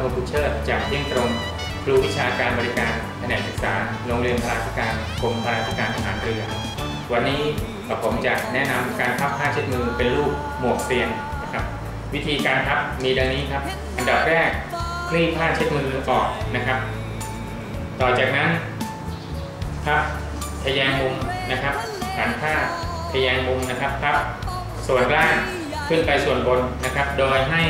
โทบุเชิดจากเที่ยงตรง ครูวิชาการบริการแผนกศึกษาโรงเรียนพลาธิการกรมพลาธิการทหารเรือ วันนี้ผมจะแนะนำการพับผ้าเช็ดมือเป็นรูปหมวกเซียนนะครับ วิธีการพับมีดังนี้ครับ อันดับแรกคลี่ผ้าเช็ดมือออกนะครับ ต่อจากนั้นพับทะแยงมุมนะครับหันผ้าทะแยงมุมนะครับพับส่วนล่างขึ้นไปส่วนบนนะครับ โดยให้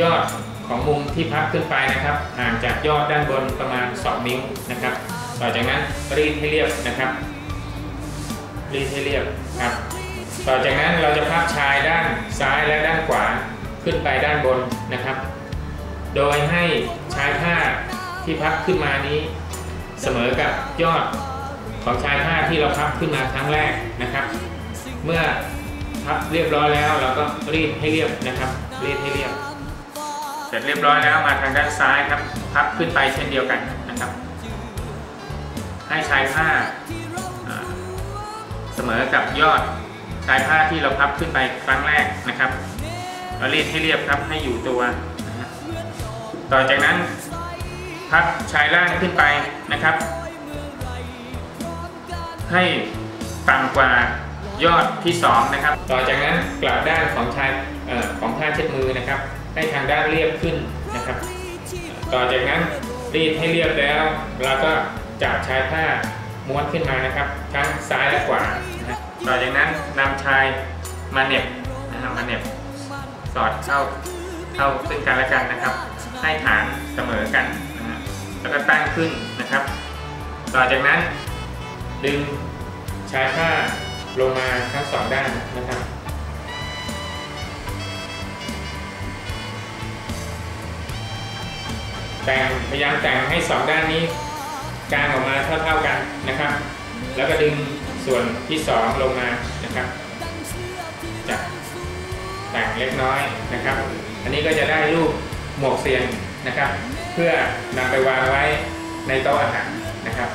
ยอดของมุมที่พับขึ้นไปนะครับห่างจากยอดด้านบนประมาณ 2 นิ้วนะครับ ต่อจากนั้นรีดให้เรียบนะครับ รีดให้เรียบครับ ต่อจากนั้นเราจะพับชายด้านซ้ายและด้านขวาขึ้นไปด้านบนนะครับ โดยให้ชายผ้าที่พับขึ้นมานี้ เสมอกับยอดของชายผ้าที่เราพับขึ้นมาครั้งแรกนะครับ เมื่อพับเรียบร้อยแล้วเราก็รีดให้เรียบนะครับ รีดให้เรียบ ร็จเรียบร้อยแล้วมาทางด้านซ้ายครับ พับขึ้นไปเช่นเดียวกันนะครับ ให้ชายผ้าเสมอกับยอดชายผ้าที่เราพับขึ้นไปครั้งแรกนะครับเรารีดให้เรียบครับให้อยู่ตัว ต่อจากนั้นพับชายล่างขึ้นไปนะครับ ให้ต่ำกว่ายอดที่ 2 นะครับ ต่อจากนั้นกลับด้านของชาย ผ้าเช็ดมือนะครับ ให้ทางด้านเรียบขึ้นนะครับ ต่อจากนั้นรีดให้เรียบแล้วเราก็จับชายผ้าม้วนขึ้นมานะครับ ทั้งซ้ายและขวานะต่อจากนั้นนำชายมาเน็บนะครับมาเน็บสอดเข้าเข้าซึ่งกันและกันนะครับ ให้ฐานเสมอกันนะฮะแล้วก็ตั้งขึ้นนะครับ ต่อจากนั้นดึงชายผ้าลงมาทั้งสองด้านนะครับ แต่งพยายามแต่งให้สองด้านนี้กางออกมาเท่าๆกันนะครับ แล้วก็ดึงส่วนที่สองลงมานะครับจะแต่งเล็กน้อยนะครับ อันนี้ก็จะได้รูปหมวกเซียนนะครับ เพื่อนำไปวางไว้ในโต๊ะอาหารนะครับ